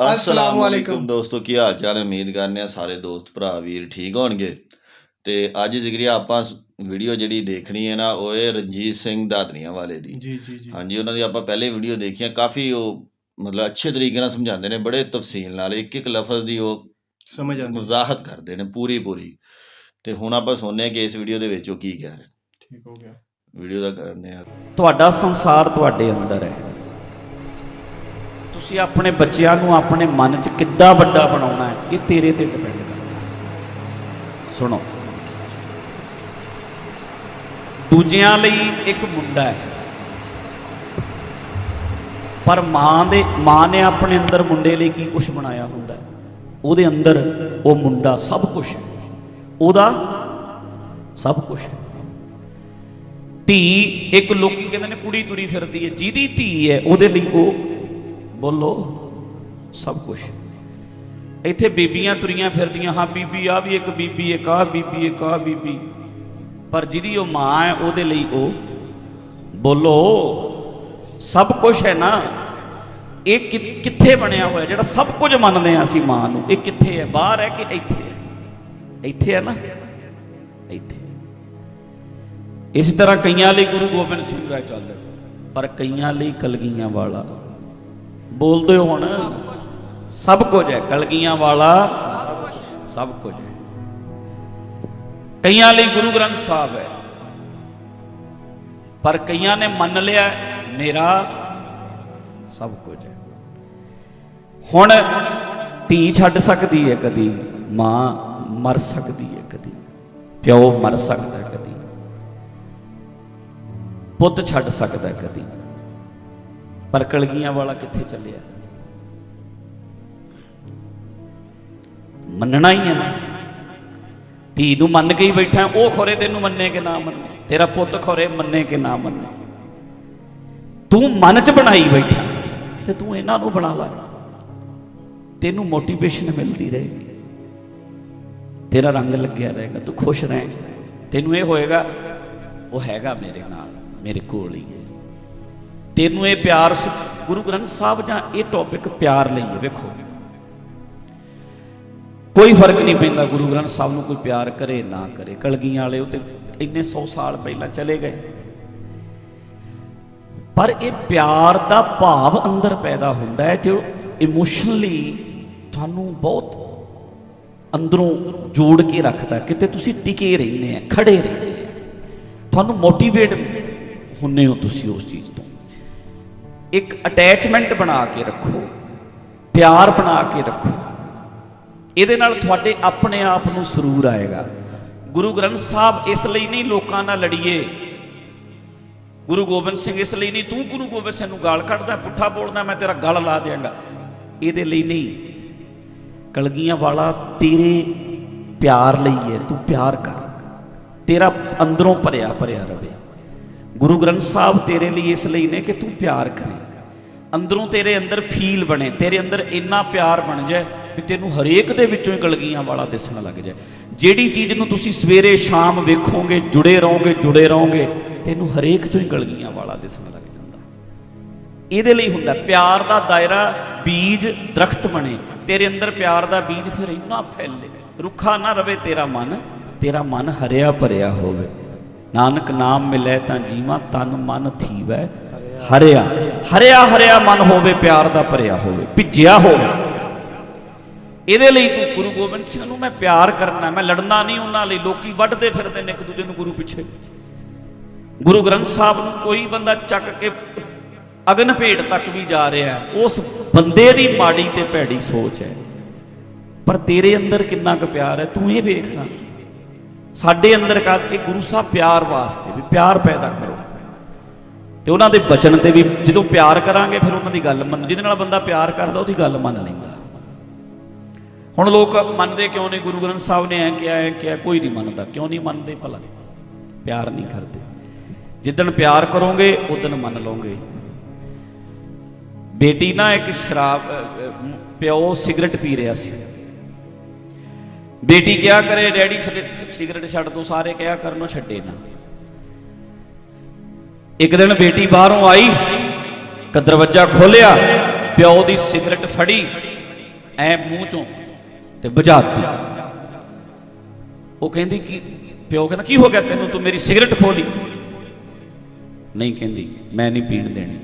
ਅਸਲਾਮ ਵਾਲੇਕੁਮ ਦੋਸਤੋ ਕੀ ਹਾਲ ਚਾਲ ਹੈ? ਉਮੀਦ ਕਰਨੇ ਆ ਸਾਰੇ ਦੋਸਤ ਭਰਾ ਵੀਰ ਠੀਕ ਹੋਣਗੇ। ਤੇ ਅੱਜ ਜ਼ਿਕਰੀਆ ਆਪਾਂ ਵੀਡੀਓ ਜਿਹੜੀ ਦੇਖਣੀ ਹੈ ਨਾ ਉਹ ਹੈ ਰਣਜੀਤ ਸਿੰਘ ਦਾਤਰੀਆਂ ਵਾਲੇ ਦੀ। ਜੀ ਜੀ ਜੀ। ਹਾਂਜੀ ਉਹਨਾਂ ਦੀ ਆਪਾਂ ਪਹਿਲੇ ਵੀਡੀਓ ਦੇਖੀਆਂ ਕਾਫੀ ਉਹ ਮਤਲਬ ਅੱਛੇ ਤਰੀਕੇ ਨਾਲ ਸਮਝਾਉਂਦੇ ਨੇ ਬੜੇ ਤਫਸੀਲ ਨਾਲ ਇੱਕ ਇੱਕ ਲਫ਼ਜ਼ ਦੀ ਉਹ ਸਮਝ ਆਉਂਦੀ। ਵਜ਼ਾਹਤ ਕਰਦੇ ਨੇ ਪੂਰੀ ਪੂਰੀ। ਤੇ ਹੁਣ ਆਪਾਂ ਸੁਣਨੇ ਆ ਕਿ ਇਸ ਵੀਡੀਓ ਦੇ ਵਿੱਚ ਉਹ ਕੀ ਕਹਿ ਰਹੇ ਠੀਕ ਹੋ ਗਿਆ। ਵੀਡੀਓ ਦਾ ਕਰਨੇ ਆ। ਤੁਹਾਡਾ ਸੰਸਾਰ ਤੁਹਾਡੇ ਅੰਦਰ ਹੈ। ਤੁਸੀਂ ਆਪਣੇ ਬੱਚਿਆਂ ਨੂੰ ਆਪਣੇ ਮਨ 'ਚ ਕਿੱਦਾਂ ਵੱਡਾ ਬਣਾਉਣਾ ਹੈ, ਇਹ ਤੇਰੇ ਤੇ ਡਿਪੈਂਡ ਕਰਦਾ ਸੁਣੋ। ਦੂਜਿਆਂ ਲਈ ਇੱਕ ਮੁੰਡਾ ਹੈ। ਪਰ ਮਾਂ ਦੇ, ਮਾਂ ਨੇ ਆਪਣੇ ਅੰਦਰ ਮੁੰਡੇ ਲਈ ਕੀ ਕੁਝ ਬਣਾਇਆ ਹੁੰਦਾ ਹੈ? ਉਹਦੇ ਅੰਦਰ ਉਹ ਮੁੰਡਾ ਸਭ ਕੁਝ ਹੈ। ਉਹਦਾ ਸਭ ਕੁਝ ਹੈ। ਧੀ ਇੱਕ ਲੋਕੀ ਕਹਿੰਦੇ ਨੇ ਕੁੜੀ ਤੁਰੀ ਫਿਰਦੀ ਹੈ। ਜਿਹਦੀ ਧੀ ਹੈ, ਉਹਦੇ ਲਈ ਉਹ ਬੋਲੋ, ਸਭ ਕੁਝ ਇੱਥੇ ਬੀਬੀਆਂ ਤੁਰੀਆਂ ਫਿਰਦੀਆਂ, ਹਾਂ ਬੀਬੀ ਆ ਵੀ ਇੱਕ ਬੀਬੀ, ਇੱਕ ਆ ਬੀਬੀ, ਇੱਕ ਆ ਬੀਬੀ। ਪਰ ਜਿਹਦੀ ਉਹ ਮਾਂ ਹੈ, ਉਹਦੇ ਲਈ ਉਹ ਬੋਲੋ, ਸਭ ਕੁਝ ਹੈ ਨਾ। ਇਹ ਕਿੱਥੇ ਬਣਿਆ ਹੋਇਆ, ਜਿਹੜਾ ਸਭ ਕੁਝ ਮੰਨਦੇ ਆ ਅਸੀਂ ਮਾਂ ਨੂੰ, ਇਹ ਕਿੱਥੇ ਹੈ? ਬਾਹਰ ਹੈ ਕਿ ਇੱਥੇ ਹੈ? ਇੱਥੇ ਹੈ ਨਾ। ਇੱਥੇ। ਇਸ ਤਰ੍ਹਾਂ ਕਈਆਂ ਲਈ ਗੁਰੂ ਗੋਬਿੰਦ ਸਿੰਘ ਹੈ ਚੱਲ, ਪਰ ਕਈਆਂ ਲਈ ਕਲਗੀਆਂ ਵਾਲਾ। ਬੋਲਦੇ ਹੋ ਹੁਣ, ਸਭ ਕੁਝ ਹੈ। ਕਲਗੀਆਂ ਵਾਲਾ ਸਭ ਕੁਝ ਹੈ। ਕਈਆਂ ਲਈ ਗੁਰੂ ਗ੍ਰੰਥ ਸਾਹਿਬ ਹੈ, ਪਰ ਕਈਆਂ ਨੇ ਮੰਨ ਲਿਆ ਮੇਰਾ ਸਭ ਕੁਝ ਹੈ। ਹੁਣ ਧੀ ਛੱਡ ਸਕਦੀ ਹੈ ਕਦੀ, ਮਾਂ ਮਰ ਸਕਦੀ ਹੈ ਕਦੀ, ਪਿਓ ਮਰ ਸਕਦਾ ਕਦੀ, ਪੁੱਤ ਛੱਡ ਸਕਦਾ ਕਦੀ। ਪਰ ਕਲਗੀਆਂ ਵਾਲਾ ਕਿੱਥੇ ਚੱਲਿਆ? ਮੰਨਣਾ ਹੀ ਹੈ ਨਾ। ਧੀ ਨੂੰ ਮੰਨ ਕੇ ਹੀ ਬੈਠਾ, ਉਹ ਖੋਰੇ ਤੈਨੂੰ ਮੰਨੇ ਕਿ ਨਾ ਮੰਨੇ? ਤੇਰਾ ਪੁੱਤ ਖੋਰੇ ਮੰਨੇ ਕਿ ਨਾ ਮੰਨੇ? ਤੂੰ ਮਨ 'ਚ ਬਣਾਈ ਬੈਠਾ, ਤੇ ਤੂੰ ਇਹਨਾਂ ਨੂੰ ਬਣਾ ਲੈ। ਤੈਨੂੰ ਮੋਟੀਵੇਸ਼ਨ ਮਿਲਦੀ ਰਹੇਗੀ। ਤੇਰਾ ਰੰਗ ਲੱਗਿਆ ਰਹੇਗਾ, ਤੂੰ ਖੁਸ਼ ਰਹੇ। ਤੈਨੂੰ ਇਹ ਹੋਏਗਾ, ਉਹ ਹੈਗਾ ਮੇਰੇ ਨਾਲ, ਮੇਰੇ ਕੋਲ ਹੀ ਹੈ। ਤੈਨੂੰ ਇਹ ਪਿਆਰ ਸ- ਗੁਰੂ ਗ੍ਰੰਥ ਸਾਹਿਬ ਜਾਂ ਇਹ ਟੌਪਿਕ ਪਿਆਰ ਲਈ ਹੈ, ਵੇਖੋ। ਕੋਈ ਫ਼ਰਕ ਨਹੀਂ ਪੈਂਦਾ, ਗੁਰੂ ਗ੍ਰੰਥ ਸਾਹਿਬ ਨੂੰ ਕੋਈ ਪਿਆਰ ਕਰੇ, ਨਾ ਕਰੇ। ਕਲਗੀਆਂ ਵਾਲੇ ਉਹ ਤੇ ਇੰਨੇ 100 ਸਾਲ ਪਹਿਲਾਂ ਚਲੇ ਗਏ। ਪਰ ਇਹ ਪਿਆਰ ਦਾ ਭਾਵ ਅੰਦਰ ਪੈਦਾ ਹੁੰਦਾ ਹੈ, ਜੋ ਇਮੋਸ਼ਨਲੀ ਤੁਹਾਨੂੰ ਬਹੁਤ ਅੰਦਰੋਂ ਜੋੜ ਕੇ ਰੱਖਦਾ ਕਿਤੇ ਤੁਸੀਂ ਟਿਕੇ ਰਹਿੰਦੇ ਆ, ਖੜੇ ਰਹਿੰਦੇ ਆ। ਤੁਹਾਨੂੰ ਮੋਟੀਵੇਟ ਹੁੰਨੇ ਹੋ ਤੁਸੀਂ ਉਸ ਚੀਜ਼ ਤੋਂ। ਇੱਕ ਅਟੈਚਮੈਂਟ ਬਣਾ ਕੇ ਰੱਖੋ, ਪਿਆਰ ਬਣਾ ਕੇ ਰੱਖੋ। ਇਹਦੇ ਨਾਲ ਤੁਹਾਡੇ ਆਪਣੇ ਆਪ ਨੂੰ ਸਰੂਰ ਆਏਗਾ। ਗੁਰੂ ਗ੍ਰੰਥ ਸਾਹਿਬ ਇਸ ਲਈ ਨਹੀਂ ਲੋਕਾਂ ਨਾਲ ਲੜੀਏ। ਗੁਰੂ ਗੋਬਿੰਦ ਸਿੰਘ ਇਸ ਲਈ ਨਹੀਂ, ਤੂੰ ਗੁਰੂ ਗੋਬਿੰਦ ਸਿੰਘ ਨੂੰ ਗਾਲ ਕੱਢਦਾ, ਪੁੱਠਾ ਬੋਲਦਾ, ਮੈਂ ਤੇਰਾ ਗਲ ਲਾ ਦਿਆਂਗਾ। ਇਹਦੇ ਲਈ ਨਹੀਂ। ਕਲਗੀਆਂ ਵਾਲਾ ਤੇਰੇ ਪਿਆਰ ਲਈ ਹੈ, ਤੂੰ ਪਿਆਰ ਕਰ। ਤੇਰਾ ਅੰਦਰੋਂ ਭਰਿਆ ਭਰਿਆ ਰਵੇ। ਗੁਰੂ ਗ੍ਰੰਥ ਸਾਹਿਬ ਤੇਰੇ ਲਈ ਇਸ ਲਈ ਨੇ ਕਿ ਤੂੰ ਪਿਆਰ ਕਰੇ। ਅੰਦਰੋਂ ਤੇਰੇ ਅੰਦਰ ਫੀਲ ਬਣੇ, ਤੇਰੇ ਅੰਦਰ ਇੰਨਾ ਪਿਆਰ ਬਣ ਜਾਏ ਵੀ ਤੈਨੂੰ ਹਰੇਕ ਦੇ ਵਿੱਚੋਂ ਹੀ ਕਲਗੀਆਂ ਵਾਲਾ ਦਿਸਣ ਲੱਗ ਜਾਏ। ਜਿਹੜੀ ਚੀਜ਼ ਨੂੰ ਤੁਸੀਂ ਸਵੇਰੇ ਸ਼ਾਮ ਵੇਖੋਗੇ, ਜੁੜੇ ਰਹੋਗੇ ਜੁੜੇ ਰਹੋਗੇ, ਤੈਨੂੰ ਹਰੇਕ ਚੋਂ ਹੀ ਕਲਗੀਆਂ ਵਾਲਾ ਦਿਸਣ ਲੱਗ ਜਾਂਦਾ। ਇਹਦੇ ਲਈ ਹੁੰਦਾ, ਪਿਆਰ ਦਾ ਦਾਇਰਾ ਬੀਜ ਦਰਖਤ ਬਣੇ, ਤੇਰੇ ਅੰਦਰ ਪਿਆਰ ਦਾ ਬੀਜ ਫਿਰ ਇੰਨਾ ਫੈਲੇ। ਰੁੱਖਾ ਨਾ ਰਵੇ ਤੇਰਾ ਮਨ ਤੇਰਾ ਮਨ ਹਰਿਆ ਭਰਿਆ ਹੋਵੇ। ਨਾਨਕ ਨਾਮ ਮਿਲੇ ਤਾਂ ਜੀਵਾਂ ਤਨ ਮਨ ਥੀਵੈ। ਹਰਿਆ ਹਰਿਆ ਹਰਿਆ ਮਨ ਹੋਵੇ, ਪਿਆਰ ਦਾ ਭਰਿਆ ਹੋਵੇ, ਭਿੱਜਿਆ ਹੋਵੇ। ਇਹਦੇ ਲਈ ਤੂੰ ਗੁਰੂ ਗੋਬਿੰਦ ਸਿੰਘ ਨੂੰ ਮੈਂ ਪਿਆਰ ਕਰਨਾ, ਮੈਂ ਲੜਨਾ ਨਹੀਂ ਉਹਨਾਂ ਲਈ, ਲੋਕੀ ਵੱਢਦੇ ਫਿਰਦੇ ਨੇ ਇੱਕ ਦੂਜੇ ਨੂੰ ਗੁਰੂ ਪਿੱਛੇ। ਗੁਰੂ ਗ੍ਰੰਥ ਸਾਹਿਬ ਨੂੰ ਕੋਈ ਬੰਦਾ ਚੱਕ ਕੇ ਅਗਨ ਭੇਟ ਤੱਕ ਵੀ ਜਾ ਰਿਹਾ, ਉਸ ਬੰਦੇ ਦੀ ਮਾੜੀ ਤੇ ਭੈੜੀ ਸੋਚ ਹੈ। ਪਰ ਤੇਰੇ ਅੰਦਰ ਕਿੰਨਾ ਕੁ ਪਿਆਰ ਹੈ, ਤੂੰ ਇਹ ਵੇਖਣਾ ਸਾਡੇ ਅੰਦਰ ਕਾ ਇਹ ਗੁਰੂ ਸਾਹਿਬ ਪਿਆਰ ਵਾਸਤੇ ਵੀ ਪਿਆਰ ਪੈਦਾ ਕਰੋ। ਤੇ ਉਹਨਾਂ ਦੇ ਬਚਨ ਤੇ ਵੀ ਜਦੋਂ ਪਿਆਰ ਕਰਾਂਗੇ, ਫਿਰ ਉਹਨਾਂ ਦੀ ਗੱਲ ਮੰਨ, ਜਿਹਦੇ ਨਾਲ ਬੰਦਾ ਪਿਆਰ ਕਰਦਾ, ਉਹਦੀ ਗੱਲ ਮੰਨ ਲੈਂਦਾ। ਹੁਣ ਲੋਕ ਮੰਨਦੇ ਕਿਉਂ ਨਹੀਂ ਗੁਰੂ ਗ੍ਰੰਥ ਸਾਹਿਬ ਨੇ ਐ ਕਿਹਾ ਐ ਕਿਹਾ, ਕੋਈ ਨਹੀਂ ਮੰਨਦਾ। ਕਿਉਂ ਨਹੀਂ ਮੰਨਦੇ ਭਲਾ? ਪਿਆਰ ਨਹੀਂ ਕਰਦੇ। ਜਿੱਦਣ ਪਿਆਰ ਕਰੋਗੇ ਉਦੋਂ ਮੰਨ ਲਓਗੇ। ਬੇਟੀ ਨਾ ਇੱਕ ਸ਼ਰਾਬ ਪਿਓ ਸਿਗਰਟ ਪੀ ਰਿਹਾ ਸੀ। ਬੇਟੀ ਕਿਹਾ ਕਰੇ, ਡੈਡੀ ਸਿਗਰਟ- ਸਿਗਰਟ ਛੱਡ ਦੋ ਸਾਰੇ ਕਿਹਾ ਕਰਨੋਂ ਛੱਡੇ ਨਾ। ਇੱਕ ਦਿਨ ਬੇਟੀ ਬਾਹਰੋਂ ਆਈ ਕ ਦਰਵਾਜ਼ਾ ਖੋਲਿਆ, ਪਿਓ ਦੀ ਸਿਗਰਟ ਫੜੀ, ਐ ਮੂੰਹ ਚੋਂ ਤੇ ਬੁਝਾਤੀ ਉਹ ਕਹਿੰਦੀ, ਕਿ ਪਿਓ ਕਹਿੰਦਾ, ਕੀ ਹੋ ਗਿਆ ਤੈਨੂੰ? ਤੂੰ ਮੇਰੀ ਸਿਗਰਟ ਖੋਲੀ? ਨਹੀਂ, ਕਹਿੰਦੀ, ਮੈਂ ਨਹੀਂ ਪੀਣ ਦੇਣੀ।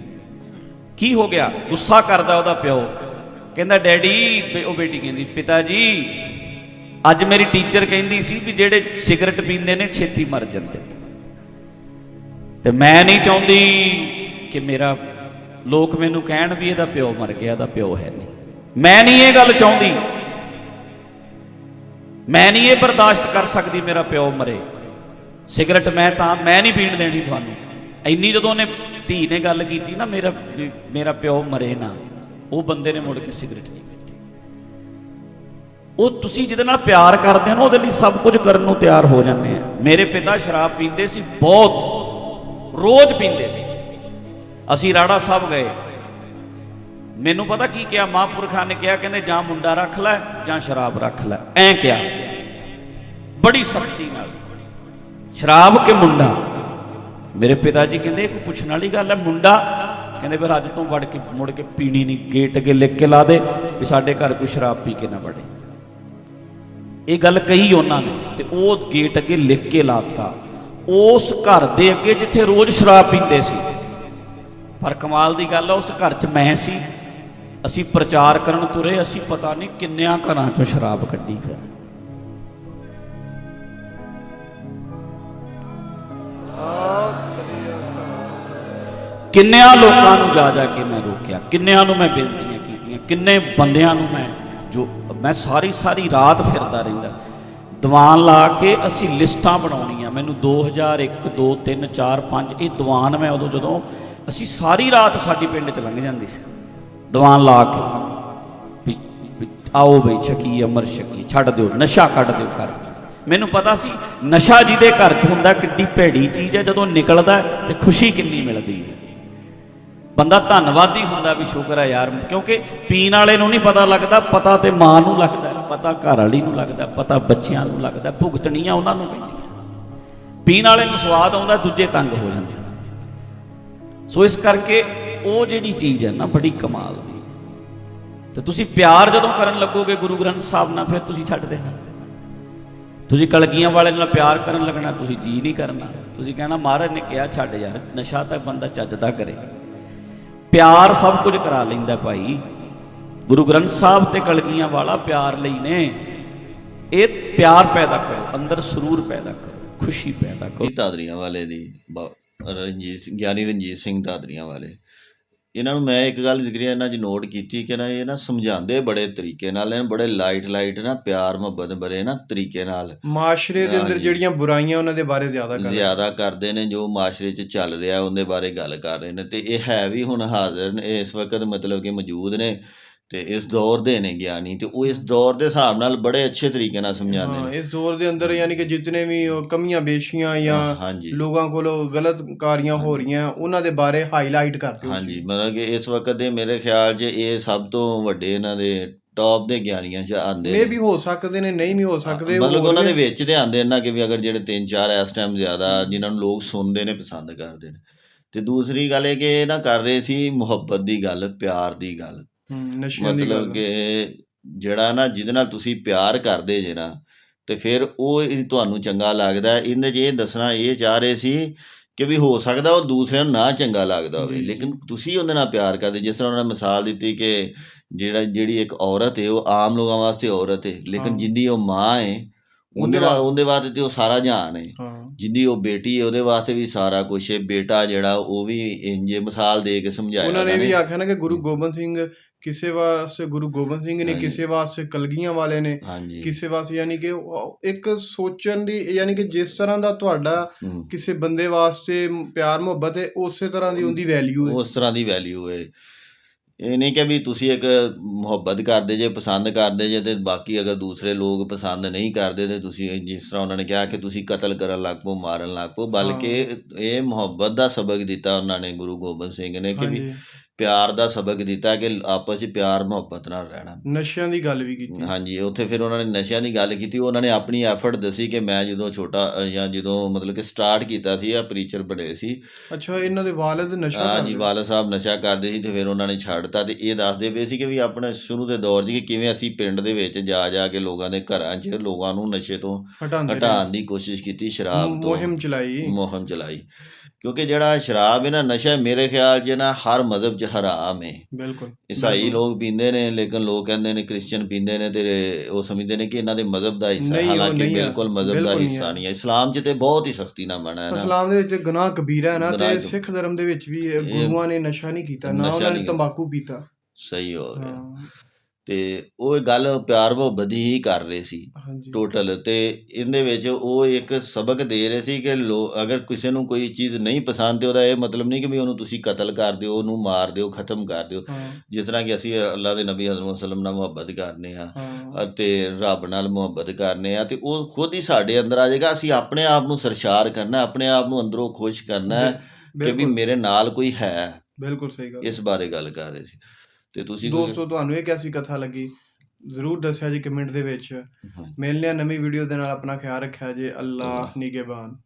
ਕੀ ਹੋ ਗਿਆ? ਗੁੱਸਾ ਕਰਦਾ ਉਹਦਾ ਪਿਓ। ਕਹਿੰਦਾ, ਡੈਡੀ, ਉਹ ਬੇਟੀ ਕਹਿੰਦੀ, ਪਿਤਾ ਜੀ ਅੱਜ ਮੇਰੀ ਟੀਚਰ ਕਹਿੰਦੀ ਸੀ ਵੀ ਜਿਹੜੇ ਸਿਗਰਟ ਪੀਂਦੇ ਨੇ, ਛੇਤੀ ਮਰ ਜਾਂਦੇ ਤੇ ਮੈਂ ਨਹੀਂ ਚਾਹੁੰਦੀ ਕਿ ਮੇਰਾ ਲੋਕ ਮੈਨੂੰ ਕਹਿਣ ਵੀ ਇਹਦਾ ਪਿਓ ਮਰ ਗਿਆ, ਇਹਦਾ ਪਿਓ ਹੈ ਨਹੀਂ। ਮੈਂ ਨਹੀਂ ਇਹ ਗੱਲ ਚਾਹੁੰਦੀ। ਮੈਂ ਨਹੀਂ ਇਹ ਬਰਦਾਸ਼ਤ ਕਰ ਸਕਦੀ ਮੇਰਾ ਪਿਓ ਮਰੇ। ਸਿਗਰਟ ਮੈਂ ਤਾਂ, ਮੈਂ ਨਹੀਂ ਪੀਣ ਦੇਣੀ ਤੁਹਾਨੂੰ। ਇੰਨੀ ਜਦੋਂ ਉਹਨੇ ਧੀ ਨੇ ਗੱਲ ਕੀਤੀ ਨਾ, ਮੇਰਾ ਮੇਰਾ ਪਿਓ ਮਰੇ ਨਾ, ਉਹ ਬੰਦੇ ਨੇ ਮੁੜ ਕੇ ਸਿਗਰਟ ਉਹ ਤੁਸੀਂ ਜਿਹਦੇ ਨਾਲ ਪਿਆਰ ਕਰਦੇ ਹੋ ਨਾ, ਉਹਦੇ ਲਈ ਸਭ ਕੁਝ ਕਰਨ ਨੂੰ ਤਿਆਰ ਹੋ ਜਾਂਦੇ ਆ। ਮੇਰੇ ਪਿਤਾ ਸ਼ਰਾਬ ਪੀਂਦੇ ਸੀ, ਬਹੁਤ, ਰੋਜ਼ ਪੀਂਦੇ ਸੀ। ਅਸੀਂ ਰਾੜਾ ਸਾਹਿਬ ਗਏ। ਮੈਨੂੰ ਪਤਾ ਕੀ ਕਿਹਾ? ਮਹਾਂਪੁਰਖਾਂ ਨੇ ਕਿਹਾ, ਕਹਿੰਦੇ, ਜਾਂ ਮੁੰਡਾ ਰੱਖ ਲੈ, ਜਾਂ ਸ਼ਰਾਬ ਰੱਖ ਲੈ। ਐਂ ਕਿਹਾ। ਬੜੀ ਸਖਤੀ ਨਾਲ। ਸ਼ਰਾਬ ਕੇ ਮੁੰਡਾ? ਮੇਰੇ ਪਿਤਾ ਜੀ ਕਹਿੰਦੇ ਕੋਈ ਪੁੱਛਣ ਵਾਲੀ ਗੱਲ ਹੈ, ਮੁੰਡਾ? ਕਹਿੰਦੇ, ਫਿਰ ਅੱਜ ਤੋਂ ਵੜ ਕੇ ਮੁੜ ਕੇ ਪੀਣੀ ਨਹੀਂ, ਗੇਟ ਅੱਗੇ ਲਿਖ ਕੇ ਲਾ ਦੇ ਵੀ ਸਾਡੇ ਘਰ ਕੋਈ ਸ਼ਰਾਬ ਪੀ ਕੇ ਨਾ ਵੜੇ। ਇਹ ਗੱਲ ਕਹੀ ਉਹਨਾਂ ਨੇ ਤੇ ਉਹ ਗੇਟ ਅੱਗੇ ਲਿਖ ਕੇ ਲਾਤਾ। ਉਸ ਘਰ ਦੇ ਅੱਗੇ ਜਿੱਥੇ ਰੋਜ਼ ਸ਼ਰਾਬ ਪੀਂਦੇ ਸੀ। ਪਰ ਕਮਾਲ ਦੀ ਗੱਲ ਆ, ਉਸ ਘਰ 'ਚ ਮੈਂ ਸੀ। ਅਸੀਂ ਪ੍ਰਚਾਰ ਕਰਨ ਤੁਰੇ, ਅਸੀਂ ਪਤਾ ਨਹੀਂ ਕਿੰਨਿਆਂ ਘਰਾਂ 'ਚੋਂ ਸ਼ਰਾਬ ਕੱਢੀ ਫਿਰ। ਕਿੰਨਿਆਂ ਲੋਕਾਂ ਨੂੰ ਜਾ ਜਾ ਕੇ ਮੈਂ ਰੋਕਿਆ, ਕਿੰਨਿਆਂ ਨੂੰ ਮੈਂ ਬੇਨਤੀਆਂ ਕੀਤੀਆਂ, ਕਿੰਨੇ ਬੰਦਿਆਂ ਨੂੰ ਮੈਂ ਮੈਂ ਸਾਰੀ ਸਾਰੀ ਰਾਤ ਫਿਰਦਾ ਰਹਿੰਦਾ। ਦੀਵਾਨ ਲਾ ਕੇ ਅਸੀਂ ਲਿਸਟਾਂ ਬਣਾਉਣੀਆਂ। ਮੈਨੂੰ 2001 2 3 4 5 ਇਹ ਦੀਵਾਨ ਮੈਂ ਉਦੋਂ ਜਦੋਂ ਅਸੀਂ ਸਾਰੀ ਰਾਤ ਸਾਡੀ ਪਿੰਡ ਚ ਲੰਘ ਜਾਂਦੀ ਸੀ। ਦੀਵਾਨ ਲਾ ਕੇ ਆਓ ਬਈ ਛਕੀ, ਅਮਰ ਛਕੀ, ਛੱਡ ਦਿਓ, ਨਸ਼ਾ ਕੱਢ ਦਿਓ ਘਰ ਚੋਂ। ਮੈਨੂੰ ਪਤਾ ਸੀ ਨਸ਼ਾ ਜਿਹਦੇ ਘਰ 'ਚ ਹੁੰਦਾ, ਕਿੱਡੀ ਭੈੜੀ ਚੀਜ਼ ਹੈ, ਜਦੋਂ ਨਿਕਲਦਾ ਤੇ ਖੁਸ਼ੀ ਕਿੰਨੀ ਮਿਲਦੀ ਹੈ। ਬੰਦਾ ਧੰਨਵਾਦੀ ਹੁੰਦਾ ਵੀ ਸ਼ੁਕਰ ਹੈ ਯਾਰ, ਕਿਉਂਕਿ ਪੀਣ ਵਾਲੇ ਨੂੰ ਨਹੀਂ ਪਤਾ ਲੱਗਦਾ, ਪਤਾ ਤੇ ਮਾਂ ਨੂੰ ਲੱਗਦਾ, ਪਤਾ ਘਰ ਵਾਲੀ ਨੂੰ ਲੱਗਦਾ, ਪਤਾ ਬੱਚਿਆਂ ਨੂੰ ਲੱਗਦਾ, ਭੁਗਤਣੀਆਂ ਉਹਨਾਂ ਨੂੰ ਪੈਂਦੀਆਂ। ਪੀਣ ਵਾਲੇ ਨੂੰ ਸਵਾਦ ਆਉਂਦਾ, ਦੂਜੇ ਤੰਗ ਹੋ ਜਾਂਦੇ ਸੋ ਇਸ ਕਰਕੇ ਉਹ ਜਿਹੜੀ ਚੀਜ਼ ਹੈ ਨਾ, ਬੜੀ ਕਮਾਲ ਦੀ ਹੈ। ਤੇ ਤੁਸੀਂ ਪਿਆਰ ਜਦੋਂ ਕਰਨ ਲੱਗੋਗੇ ਗੁਰੂ ਗ੍ਰੰਥ ਸਾਹਿਬ ਨਾਲ, ਫਿਰ ਤੁਸੀਂ ਛੱਡ ਦੇਣਾ। ਤੁਸੀਂ ਕਲਗੀਆਂ ਵਾਲੇ ਨਾਲ ਪਿਆਰ ਕਰਨ ਲੱਗਣਾ, ਤੁਸੀਂ ਜੀ ਨਹੀਂ ਕਰਨਾ। ਤੁਸੀਂ ਕਹਿਣਾ, ਮਹਾਰਾਜ ਨੇ ਕਿਹਾ, ਛੱਡ ਯਾਰ, ਨਸ਼ਾ ਤਾਂ ਬੰਦਾ ਚੱਜਦਾ ਕਰੇ। ਪਿਆਰ ਸਭ ਕੁਝ ਕਰਾ ਲੈਂਦਾ ਭਾਈ। ਗੁਰੂ ਗ੍ਰੰਥ ਸਾਹਿਬ ਤੇ ਕਲਗੀਆਂ ਵਾਲਾ ਪਿਆਰ ਲਈ ਨੇ। ਇਹ ਪਿਆਰ ਪੈਦਾ ਕਰੋ, ਅੰਦਰ ਸਰੂਰ ਪੈਦਾ ਕਰੋ, ਖੁਸ਼ੀ ਪੈਦਾ ਕਰੋ। ਦਾਦਰੀਆਂ ਵਾਲੇ ਦੀ ਰਣਜੀਤ ਸਿੰਘ- ਗਿਆਨੀ ਰਣਜੀਤ ਸਿੰਘ ਦਾਦਰੀਆਂ ਵਾਲੇ। ਇਹਨਾਂ ਨੂੰ ਮੈਂ ਇੱਕ ਗੱਲ ਜ਼ਿਕਰੀ ਇਹਨਾਂ 'ਚ ਨੋਟ ਕੀਤੀ ਕਿ ਨਾ ਇਹ ਨਾ ਸਮਝਾਉਂਦੇ ਬੜੇ ਤਰੀਕੇ ਨਾਲ ਨੇ ਬੜੇ ਲਾਈਟ ਲਾਈਟ ਨਾ ਪਿਆਰ ਮੁਹੱਬਤ ਬਰੇ ਨਾ ਤਰੀਕੇ ਨਾਲ। ਮਾਸ਼ਰੇ ਦੇ ਅੰਦਰ। ਜਿਹੜੀਆਂ ਬੁਰਾਈਆਂ ਉਹਨਾਂ ਦੇ ਬਾਰੇ ਜ਼ਿਆਦਾ ਕਰ ਜ਼ਿਆਦਾ ਕਰਦੇ ਨੇ ਜੋ ਮਾਸ਼ਰੇ 'ਚ ਚੱਲ ਰਿਹਾ ਉਹਦੇ ਬਾਰੇ ਗੱਲ ਕਰ ਰਹੇ ਨੇ। ਤੇ ਇਹ ਹੈ ਵੀ ਹੁਣ ਹਾਜ਼ਰ ਨੇ ਇਸ ਵਕਤ ਮਤਲਬ ਕਿ ਮੌਜੂਦ ਨੇ। ਤੇ ਇਸ ਦੌਰ ਦੇ ਨੇ ਗਿਆਨੀ ਤੇ ਉਹ ਇਸ ਦੌਰ ਦੇ ਹਿਸਾਬ ਨਾਲ ਬੜੇ ਅੱਛੇ ਤਰੀਕੇ ਨਾਲ ਸਮਝਾਉਂਦੇ ਨੇ। ਇਸ ਦੌਰ ਦੇ ਅੰਦਰ ਯਾਨੀ ਕਿ ਜਿਤਨੇ ਵੀ ਕਮੀਆਂ ਬੇਸ਼ੀਆਂ ਜਾਂ ਲੋਕਾਂ ਕੋਲੋਂ ਗਲਤ ਕਾਰੀਆਂ ਹੋ ਰਹੀਆਂ ਉਹਨਾਂ ਦੇ ਬਾਰੇ ਹਾਈਲਾਈਟ ਕਰਦੇ ਹੋ ਹਾਂਜੀ ਮਤਲਬ ਕਿ ਇਸ ਵਕਤ ਦੇ ਮੇਰੇ ਖਿਆਲ 'ਚ ਇਹ ਸਭ ਤੋਂ ਵੱਡੇ ਇਹਨਾਂ ਦੇ ਟੌਪ ਦੇ ਗਿਆਨੀਆਂ 'ਚ ਆਉਂਦੇ ਮੇ ਨੇ। ਵੀ ਹੋ ਸਕਦੇ ਨੇ ਨਹੀਂ ਵੀ ਹੋ ਸਕਦੇ ਮਤਲਬ ਉਹਨਾਂ ਦੇ ਵਿੱਚ ਦੇ ਆਉਂਦੇ ਇਹਨਾਂ ਕਿ ਵੀ ਅਗਰ ਜਿਹੜੇ ਤਿੰਨ ਚਾਰ ਇਸ ਟਾਈਮ ਜ਼ਿਆਦਾ ਜਿਨ੍ਹਾਂ ਨੂੰ ਲੋਕ ਸੁਣਦੇ ਨੇ ਪਸੰਦ ਕਰਦੇ ਨੇ। ਤੇ ਦੂਸਰੀ ਗੱਲ ਇਹ ਕਿ ਇਹ ਨਾ ਕਰ ਰਹੇ ਸੀ ਮੁਹੱਬਤ ਦੀ ਗੱਲ ਪਿਆਰ ਦੀ ਗੱਲ। ਹੂੰ, ਨਸ਼ਿਆਂ ਦੀ ਮਤਲਬ ਗੱਲ ਕਿ ਜਿਹੜਾ ਨਾ ਜਿਹਦੇ ਨਾਲ ਤੁਸੀਂ ਪਿਆਰ ਕਰਦੇ ਜੇ ਨਾ ਤੇ ਫਿਰ ਉਹ ਤੁਹਾਨੂੰ ਚੰਗਾ ਲੱਗਦਾ ਹੈ। ਇਹਦੇ 'ਚ ਇਹ ਦੱਸਣਾ ਇਹ ਚਾਹ ਰਹੇ ਸੀ ਕਿ ਵੀ ਹੋ ਸਕਦਾ ਉਹ ਦੂਸਰਿਆਂ ਨੂੰ ਨਾ ਚੰਗਾ ਲੱਗਦਾ ਹੋਵੇ ਜੀ, ਜੀ। ਲੇਕਿਨ ਤੁਸੀਂ ਉਹਦੇ ਨਾਲ ਪਿਆਰ ਕਰਦੇ ਜਿਸ ਤਰ੍ਹਾਂ ਉਹਨਾਂ ਨੇ ਮਿਸਾਲ ਦਿੱਤੀ ਕਿ ਜਿਹੜਾ ਜਿਹੜੀ ਇੱਕ ਔਰਤ ਹੈ ਉਹ ਆਮ ਲੋਕਾਂ ਵਾਸਤੇ ਔਰਤ ਹੈ ਲੇਕਿਨ ਹਾਂ। ਜਿੰਦੀ ਉਹ ਮਾਂ ਹੈ ਉਹਦੇ ਉਹਦੇ ਨਾਲ ਵਾਸਤੇ- ਉਹਦੇ ਵਾਸਤੇ ਤੇ ਉਹ ਸਾਰਾ ਜਹਾਨ ਹੈ ਹਾਂ ਜਿੰਦੀ ਉਹ ਬੇਟੀ ਹੈ ਉਹਦੇ ਵਾਸਤੇ ਵੀ ਸਾਰਾ ਕੁਝ ਹੈ ਬੇਟਾ ਜਿਹੜਾ ਉਹ ਵੀ ਇੰਜੇ ਮਿਸਾਲ ਦੇ ਕੇ ਸਮਝਾਇਆ ਉਹਨਾਂ ਨੇ ਉਹਨਾਂ ਵੀ ਨੇ। ਆਖਿਆ ਨਾ ਕਿ ਗੁਰੂ। ਗੋਬਿੰਦ ਸਿੰਘ ਕਿਸੇ ਵਾਸਤੇ ਗੁਰੂ ਗੋਬਿੰਦ ਸਿੰਘ ਨੇ ਹਾਂਜੀ। ਕਿਸੇ ਵਾਸਤੇ ਕਲਗੀਆਂ ਵਾਲੇ ਨੇ ਹਾਂਜੀ। ਕਿਸੇ ਵਾਸਤੇ ਯਾਨੀ ਕਿ ਉਹ ਇੱਕ ਸੋਚਣ ਦੀ ਯਾਨੀ ਕਿ ਜਿਸ ਤਰ੍ਹਾਂ ਦਾ ਤੁਹਾਡਾ ਹੂੰ। ਕਿਸੇ ਬੰਦੇ ਵਾਸਤੇ ਪਿਆਰ ਮੁਹੱਬਤ ਹੈ ਉਸੇ ਤਰ੍ਹਾਂ ਦੀ ਉਹਦੀ ਵੈਲਿਊ ਹੈ। ਉਸ ਤਰ੍ਹਾਂ ਦੀ ਵੈਲਿਊ ਹੈ। ਇਹ ਨਹੀਂ ਕਿ ਵੀ ਤੁਸੀਂ ਇੱਕ ਮੁਹੱਬਤ ਕਰਦੇ ਜੇ ਪਸੰਦ ਕਰਦੇ ਜੇ ਤੇ ਬਾਕੀ ਅਗਰ ਦੂਸਰੇ ਲੋਕ ਪਸੰਦ ਨਹੀਂ ਕਰਦੇ ਤੇ ਤੁਸੀਂ ਜਿਸ ਤਰ੍ਹਾਂ ਉਹਨਾਂ ਨੇ ਕਿਹਾ ਕਿ ਤੁਸੀਂ ਕਤਲ ਕਰਨ ਲੱਗ ਪਓ ਮਾਰਨ ਲੱਗ ਪਓ ਬਲਕਿ ਇਹ ਮੁਹੱਬਤ ਦਾ ਸਬਕ ਦਿੱਤਾ ਉਹਨਾਂ ਨੇ ਗੁਰੂ ਗੋਬਿੰਦ ਸਿੰਘ ਨੇ ਕਿ ਵੀ ਹਾਂਜੀ। ਪਿਆਰ ਦਾ ਸਬਕ ਦਿੱਤਾ ਕਿ ਆਪਸ ਵਿੱਚ ਪਿਆਰ ਮੁਹੱਬਤ ਨਾਲ ਰਹਿਣਾ। ਨਸ਼ਿਆਂ ਦੀ ਗੱਲ ਵੀ ਕੀਤੀ। ਹਾਂਜੀ ਉੱਥੇ ਫਿਰ ਉਹਨਾਂ ਨੇ ਨਸ਼ਿਆਂ ਦੀ ਗੱਲ ਕੀਤੀ। ਉਹਨਾਂ ਨੇ ਆਪਣੀ ਐਫਰਟ ਦੱਸੀ ਕਿ ਮੈਂ ਜਦੋਂ ਛੋਟਾ ਜਾਂ ਜਦੋਂ ਮਤਲਬ ਕਿ ਸਟਾਰਟ ਕੀਤਾ ਸੀ ਆ ਪ੍ਰੀਚਰ ਬਣੇ ਸੀ। ਅੱਛਾ ਇਹਨਾਂ ਦੇ ਵਾਲਿਦ ਨਸ਼ਾ ਹਾਂਜੀ ਕਰਦੇ ਵਾਲਾ ਸਾਹਿਬ ਨਸ਼ਾ ਕਰਦੇ ਸੀ ਤੇ ਫਿਰ ਉਹਨਾਂ ਨੇ ਛੱਡਤਾ ਤੇ ਇਹ ਦੱਸਦੇ ਪਏ ਸੀ ਕਿ ਵੀ ਆਪਣੇ ਸ਼ੁਰੂ ਦੇ ਦੌਰ ਕਿ ਕਿਵੇਂ ਅਸੀਂ ਪਿੰਡ ਦੇ ਵਿੱਚ ਜਾ ਜਾ ਕੇ ਲੋਕਾਂ ਦੇ ਘਰਾਂ 'ਚ ਲੋਕਾਂ ਨੂੰ ਨਸ਼ੇ ਤੋਂ। ਹਟਾਉਣ ਦੀ ਕੋਸ਼ਿਸ਼ ਕੀਤੀ ਸ਼ਰਾਬ ਤੋਂ ਮੁਹਿੰਮ ਚਲਾਈ। ਮੁਹਿੰਮ ਚਲਾਈ। ਕਿਉਂਕਿ ਜਿਹੜਾ ਸ਼ਰਾਬ ਹੈ ਨਾ ਨਸ਼ਾ ਮੇਰੇ ਖਿਆਲ 'ਚ ਨਾ ਹਰ ਮਜ਼ਹਬ 'ਚ ਹਰਾਮ ਹੈ। ਬਿਲਕੁਲ। ਈਸਾਈ। ਲੋਕ ਪੀਂਦੇ ਨੇ ਲੇਕਿਨ ਲੋਕ ਕਹਿੰਦੇ ਨੇ ਕ੍ਰਿਸਚੀਅਨ ਪੀਂਦੇ ਨੇ ਤੇ ਉਹ ਸਮਝਦੇ ਨੇ ਕਿ ਇਹਨਾਂ ਦੇ ਮਜ਼ਹਬ ਦਾ ਹਿੱਸਾ ਹਾਲਾਂਕਿ। ਬਿਲਕੁਲ ਮਜ਼ਹਬ ਦਾ ਹਿੱਸਾ। ਨਹੀਂ ਹੈ। ਇਸਲਾਮ 'ਚ ਤੇ ਬਹੁਤ ਹੀ ਸਖਤੀ ਨਾਲ ਮਨਾ ਹੈ ਨਾ। ਇਸਲਾਮ ਦੇ ਵਿੱਚ ਗੁਨਾਹ ਕਬੀਰਾ ਹੈ ਨਾ ਤੇ ਸਿੱਖ ਧਰਮ ਦੇ ਵਿੱਚ ਵੀ ਗੁਰੂਆਂ ਨੇ ਨਸ਼ਾ ਨਹੀਂ ਕੀਤਾ ਨਾ ਉਹਨਾਂ ਨੇ ਤੰਬਾਕੂ ਪੀਤਾ। ਸਹੀ ਹੋ। ਗਿਆ ਤੇ ਉਹ ਗੱਲ ਪਿਆਰ ਮੁਹੱਬਤ ਦੀ ਹੀ ਕਰ ਰਹੇ ਸੀ ਹਾਂਜੀ। ਟੋਟਲ ਤੇ ਇਹਦੇ ਵਿੱਚ ਉਹ ਇੱਕ ਸਬਕ ਦੇ ਰਹੇ ਸੀ ਕਿ ਲੋ ਅਗਰ ਕਿਸੇ ਨੂੰ ਕੋਈ ਚੀਜ਼ ਨਹੀਂ ਪਸੰਦ ਤੇ ਉਹਦਾ ਇਹ ਮਤਲਬ ਨਹੀਂ ਕਿ ਵੀ ਉਹਨੂੰ ਤੁਸੀਂ ਕਤਲ ਕਰ ਦਿਓ ਉਹਨੂੰ ਮਾਰ ਦਿਓ ਖਤਮ ਕਰ ਦਿਓ। ਜਿਸ ਤਰ੍ਹਾਂ ਕਿ ਅਸੀਂ ਅੱਲਾਹ ਦੇ ਨਬੀ ਹਜ਼ਰਤ ਵਸਲਮ ਨਾਲ ਮੁਹੱਬਤ ਕਰਨੇ ਆ ਅਤੇ ਰੱਬ ਨਾਲ ਮੁਹੱਬਤ ਕਰਨੇ ਆ ਤੇ ਉਹ ਖੁਦ ਹੀ ਸਾਡੇ ਅੰਦਰ ਆ ਜਾਏਗਾ ਅਸੀਂ ਆਪਣੇ ਆਪ ਨੂੰ ਸਰਸ਼ਾਰ ਕਰਨਾ ਆਪਣੇ ਆਪ ਨੂੰ ਅੰਦਰੋਂ ਖੁਸ਼ ਕਰਨਾ ਕਿ ਵੀ ਮੇਰੇ ਨਾਲ ਕੋਈ ਹੈ ਬਿਲਕੁਲ ਸਹੀ ਗੱਲ। ਇਸ ਬਾਰੇ ਗੱਲ ਕਰ ਰਹੇ ਸੀ। ਤੇ ਤੁਸੀਂ ਕੋਈ- ਦੋਸਤੋ ਤੁਹਾਨੂੰ ਇਹ ਕੈਸੀ ਕਥਾ ਲੱਗੀ? ਜ਼ਰੂਰ ਦੱਸਿਆ ਜੀ ਕਮੈਂਟ ਦੇ ਵਿੱਚ। ਹਾਂਜੀ। ਮਿਲਨੇ ਆ ਨਵੀਂ ਵੀਡੀਓ ਦੇ ਨਾਲ ਆਪਣਾ ਖਿਆਲ ਰੱਖਿਆ ਜੀ। ਅੱਲਾਹ। ਨਿਗਹਿਬਾਨ।